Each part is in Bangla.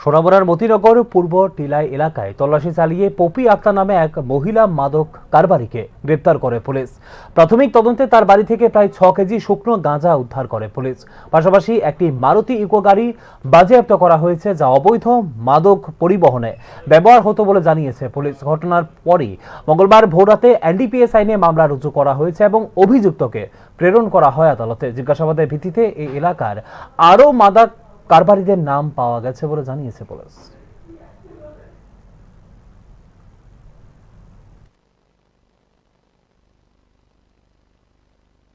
সোনামুড়ার মতিনগর পূর্ব টিলাই এলাকায় তল্লাশি চালিয়ে পপি আক্তার নামে এক মহিলা মাদক কারবারিকে গ্রেপ্তার করে পুলিশ। প্রাথমিক তদন্তে তার বাড়ি থেকে প্রায় ছ কেজি শুকনো গাঁজা উদ্ধার করে পুলিশ। পাশাপাশি একটি মারুতি ইকো গাড়ি বাজেয়াপ্ত করা হয়েছে যা অবৈধ মাদক পরিবহনে ব্যবহার হতো বলে জানিয়েছে পুলিশ। ঘটনার পরই মঙ্গলবার ভোররাতে এনডিপিএস আইনে মামলা রুজু করা হয়েছে এবং অভিযুক্তকে প্রেরণ করা হয় আদালতে। জিজ্ঞাসাবাদের ভিত্তিতে এই এলাকার আরও মাদক কারবারিদের নাম পাওয়া গেছে বলে জানিয়েছে পুলিশ।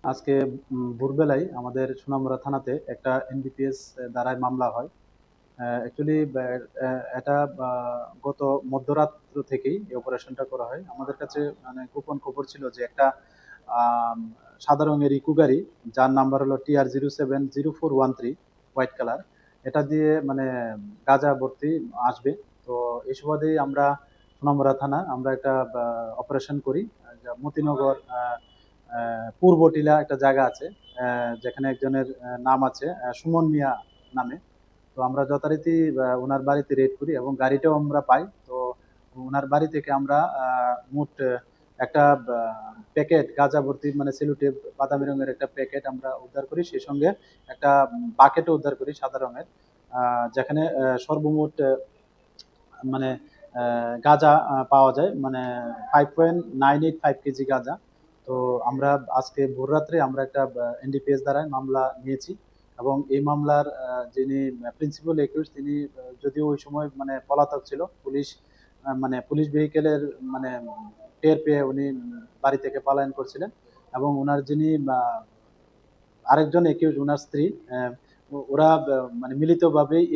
আজকে ভোরবেলায় আমাদের সোনামুড়া থানাতে একটা এনডিপিএস দ্বারায় মামলা হয়। অ্যাকচুয়ালি এটা গত মধ্যরাত্র থেকেই এই অপারেশনটা করা হয়। আমাদের কাছে মানে গোপন খবর ছিল যে একটা সাদা রঙের ইকু গাড়ি যার নাম্বার হলো TR zero seven zero four one three white colour এটা দিয়ে মানে গাঁজা ভর্তি আসবে। তো এই সুবাদেই আমরা সোনামুড়া থানা, আমরা একটা অপারেশন করি। মতিনগর পূর্ব টিলা একটা জায়গা আছে যেখানে একজনের নাম আছে সুমন মিয়া নামে। তো আমরা যথারীতি ওনার বাড়িতে রেড করি এবং গাড়িটাও আমরা পাই। তো ওনার বাড়ি থেকে আমরা মোট একটা প্যাকেট গাঁজা ভর্তি মানে সেলুটেপ বাদামি রঙের একটা প্যাকেট আমরা উদ্ধার করি। সেই সঙ্গে একটা বাকেটও উদ্ধার করি সাদা রঙের যেখানে সর্বমোট মানে গাঁজা পাওয়া যায়। মানে five point nine eight five KG গাঁজা। তো আমরা আজকে ভোররাত্রে আমরা একটা এনডিপিএস দ্বারায় মামলা নিয়েছি এবং এই মামলার যিনি প্রিন্সিপাল একিউজ তিনি যদিও ওই সময় মানে পলাতক ছিল, পুলিশ মানে পুলিশ ভেহিকেলের মানে টের পেয়ে উনি বাড়ি থেকে পলায়ন করছিলেন এবং ওনার যিনি আরেকজন একই ওনার স্ত্রী ওরা মানে মিলিতভাবেই এই